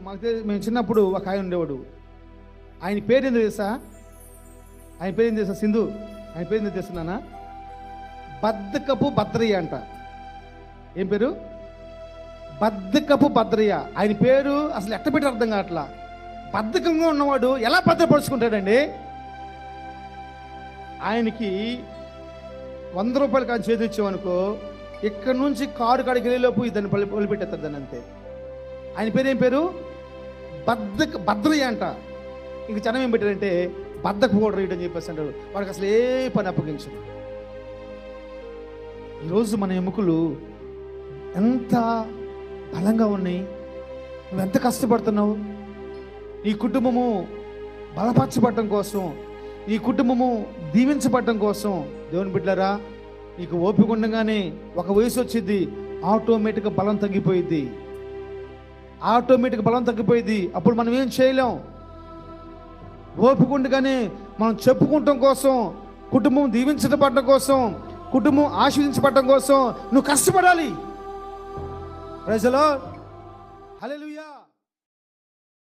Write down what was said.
మాకు తెలి- మేము చిన్నప్పుడు ఒక ఆయన ఉండేవాడు. ఆయన పేరు ఏందో తెలుసా? ఆయన పేరు ఏం తెలుసా సింధు? ఆయన పేరు ఏందో తెలుసున్నానా బద్దకపు భద్రయ్య అంట. ఏం పేరు? బద్దకపు భద్రయ్య. ఆయన పేరు అసలు ఎట్ట పెట్టి అర్థం కావట్లా. బద్ధకంగా ఉన్నవాడు ఎలా భద్రపరుచుకుంటాడండి? ఆయనకి వంద రూపాయలు కానీ చేతి ఇచ్చామనుకో ఇక్కడ నుంచి కారు కాడికి వెళ్ళేలోపు ఇతన్ని పల్లి వదిలిపెట్టేస్తారు దాన్ని అంతే. ఆయన పేరు ఏం పేరు? బద్దక భద్రయ్య అంట. ఇంక జనం ఏం పెట్టారంటే బద్దకు పౌడర్ అని చెప్పేసి అంటారు వాడికి అసలు ఏ పని అప్పగించరు ఈరోజు మన ఎముకలు ఎంత బలంగా ఉన్నాయి నువ్వు ఎంత కష్టపడుతున్నావు నీ కుటుంబము బలపరచబడటం కోసం ఈ కుటుంబము దీవించబడటం కోసం దేవుని బిడ్డలారా నీకు ఓపిక ఉండగానే ఒక వయసు వచ్చింది ఆటోమేటిక్గా బలం తగ్గిపోయింది ఆటోమేటిక్ బలం తగ్గిపోయింది. అప్పుడు మనం ఏం చేయలేం? ఓపుకుండగానే మనం చెప్పుకుంటాం కోసం కుటుంబం దీవించబడటం కోసం కుటుంబం ఆశీర్దించబడటం కోసం నువ్వు కష్టపడాలి. ప్రజలో హలో